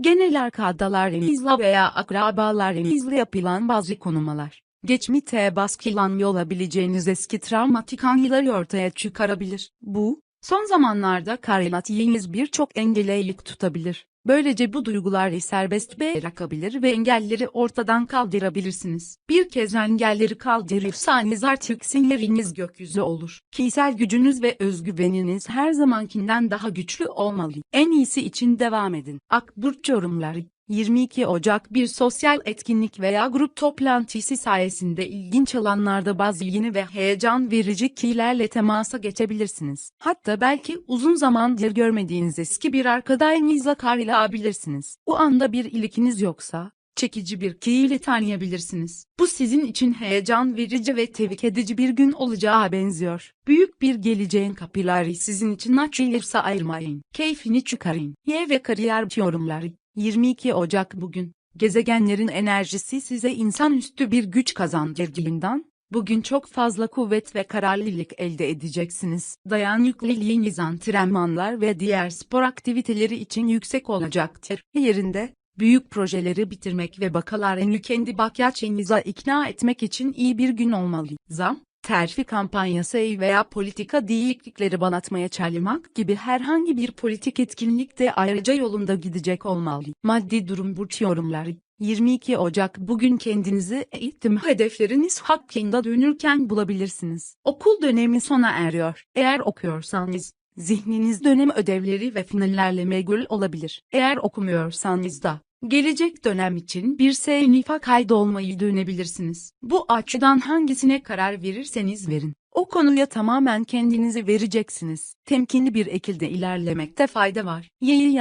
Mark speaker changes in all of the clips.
Speaker 1: Genel arkadaşlarınızla veya akrabalarınızla yapılan bazı konumalar, geçmişte baskılanmıyor olabileceğiniz eski travmatik anıları ortaya çıkarabilir. Bu, son zamanlarda karılatiyeniz birçok engeleylik tutabilir. Böylece bu duyguları serbest bırakabilir ve engelleri ortadan kaldırabilirsiniz. Bir kez engelleri kaldırırsanız artık siniriniz gökyüzü olur. Kişisel gücünüz ve özgüveniniz her zamankinden daha güçlü olmalı. En iyisi için devam edin. Akburç yorumları 22 Ocak bir sosyal etkinlik veya grup toplantısı sayesinde ilginç alanlarda bazı yeni ve heyecan verici kişilerle temasa geçebilirsiniz. Hatta belki uzun zamandır görmediğiniz eski bir arkadaşınızla karşılaşabilirsiniz. Bu anda bir ilginiz yoksa, çekici bir kişiyle tanıyabilirsiniz. Bu sizin için heyecan verici ve tebrik edici bir gün olacağı benziyor. Büyük bir geleceğin kapıları sizin için açılırsa ayırmayın. Keyfini çıkarın. Y ve kariyer yorumları 22 Ocak bugün, gezegenlerin enerjisi size insanüstü bir güç kazandırdığından, bugün çok fazla kuvvet ve kararlılık elde edeceksiniz. Dayanıklılığınız antrenmanlar ve diğer spor aktiviteleri için yüksek olacaktır. Yerinde, büyük projeleri bitirmek ve bakalarını kendi bakyaçenize ikna etmek için iyi bir gün olmalı. Zam, terfi kampanyası veya politika değişiklikleri banatmaya çalışmak gibi herhangi bir politik etkinlik de ayrıca yolunda gidecek olmalı. Maddi durum burç yorumları 22 Ocak bugün kendinizi eğitim hedefleriniz hakkında dönürken bulabilirsiniz. Okul dönemi sona eriyor. Eğer okuyorsanız, zihniniz dönem ödevleri ve finallerle meşgul olabilir. Eğer okumuyorsanız da, Gelecek dönem için bir sınıfa kaydolmayı dönebilirsiniz. Bu açıdan hangisine karar verirseniz verin. O konuya tamamen kendinizi vereceksiniz. Temkinli bir şekilde ilerlemekte fayda var. Yayı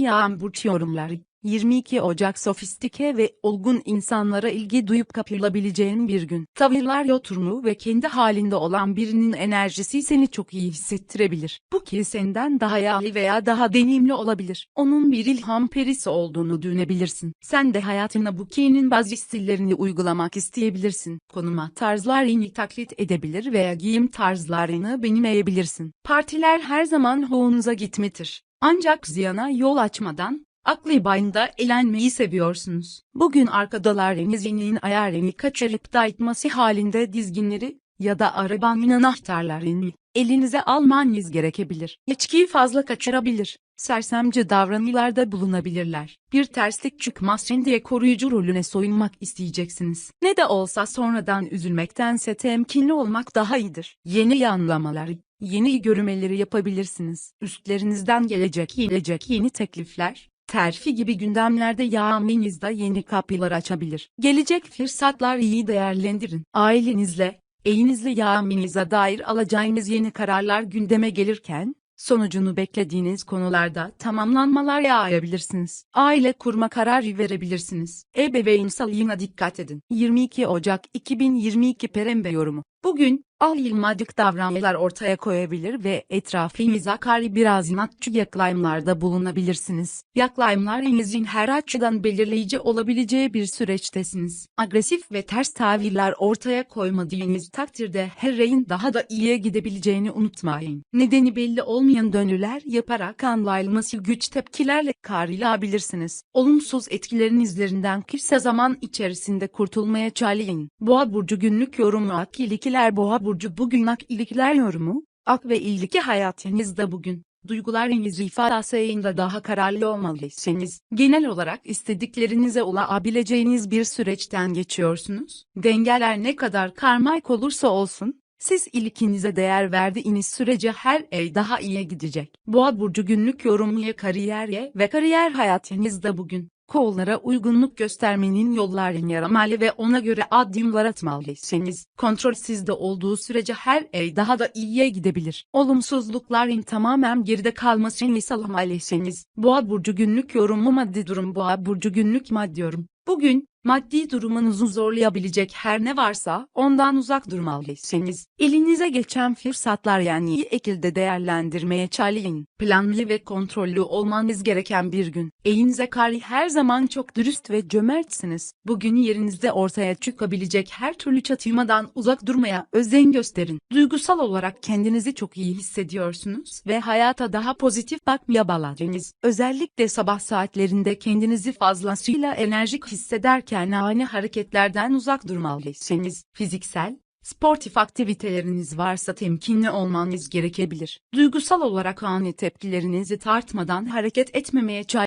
Speaker 1: yağan burç, yorumları. 22 Ocak sofistike ve olgun insanlara ilgi duyup kapılabileceğin bir gün. Tavırlar yoturmu ve kendi halinde olan birinin enerjisi seni çok iyi hissettirebilir. Bu kişi senden daha yağlı veya daha deneyimli olabilir. Onun bir ilham perisi olduğunu düşünebilirsin. Sen de hayatına bu kişinin bazı stillerini uygulamak isteyebilirsin. Konuma tarzlarını taklit edebilir veya giyim tarzlarını benimleyebilirsin. Partiler her zaman hoğunuza gitmetir. Ancak ziyana yol açmadan, Aklı bayında eğlenmeyi seviyorsunuz. Bugün arkadaşlarınız yeninin ayarını kaçırıp dağıtması halinde dizginleri ya da arabanın anahtarlarını elinize almanız gerekebilir. İçkiyi fazla kaçırabilir. Sersemce davranılarda bulunabilirler. Bir terslik çıkmasın diye koruyucu rolüne soyunmak isteyeceksiniz. Ne de olsa sonradan üzülmektense temkinli olmak daha iyidir. Yeni yanlamalar, yeni görümeleri yapabilirsiniz. Üstlerinizden gelecek gelecek yeni teklifler, terfi gibi gündemlerde yağminizde yeni kapılar açabilir. Gelecek fırsatlar iyi değerlendirin. Ailenizle, eğinizle yağminize dair alacağınız yeni kararlar gündeme gelirken, sonucunu beklediğiniz konularda tamamlanmalar yağabilirsiniz. Aile kurma kararı verebilirsiniz. Ebeveyn sağlığına dikkat edin. 22 Ocak 2022 Perembe yorumu. Bugün, alılmadık davranışlar ortaya koyabilir ve etrafınıza karşı biraz inatçı yaklaşımlarda bulunabilirsiniz. Yaklaşımlarınızın her açıdan belirleyici olabileceği bir süreçtesiniz. Agresif ve ters tavırlar ortaya koymadığınız takdirde her reyin daha da iyiye gidebileceğini unutmayın. Nedeni belli olmayan dönüler yaparak anlayılması güç tepkilerle karşılayabilirsiniz. Olumsuz etkilerin izlerinden kısa zaman içerisinde kurtulmaya çalışın. Boğa burcu günlük yorumu ak ilişkiler Boğa burcu bugün ak ilişkiler yorumu. Ak ve ilişki hayatınızda bugün duygularınızı ifadesinde daha kararlı olmalısınız. Genel olarak istediklerinize ulaşabileceğiniz bir süreçten geçiyorsunuz. Dengeler ne kadar karmaik olursa olsun, siz ilkinize değer verdiğiniz sürece her ay daha iyiye gidecek. Boğa burcu günlük yorumuya kariyerye ve kariyer hayatınızda bugün kollara uygunluk göstermenin yollarını yaramalı ve ona göre adımlar atmalısınız. Kontrol sizde olduğu sürece her ay daha da iyiye gidebilir. Olumsuzlukların tamamen geride kalmasını sağlamalısınız. Boğa burcu günlük yorumu maddi durum Boğa burcu günlük maddi yorum. Bugün, Maddi durumunuzu zorlayabilecek her ne varsa ondan uzak durmalısınız. Elinize geçen fırsatlar yani iyi şekilde değerlendirmeye çalışın. Planlı ve kontrollü olmanız gereken bir gün. Elinize karşı her zaman çok dürüst ve cömertsiniz. Bugün yerinizde ortaya çıkabilecek her türlü çatışmadan uzak durmaya özen gösterin. Duygusal olarak kendinizi çok iyi hissediyorsunuz ve hayata daha pozitif bakmaya başladınız. Özellikle sabah saatlerinde kendinizi fazlasıyla enerjik hissederken ani hareketlerden uzak durmalısınız. Fiziksel, sportif aktiviteleriniz varsa temkinli olmanız gerekebilir. Duygusal olarak ani tepkilerinizi tartmadan hareket etmemeye çalışın.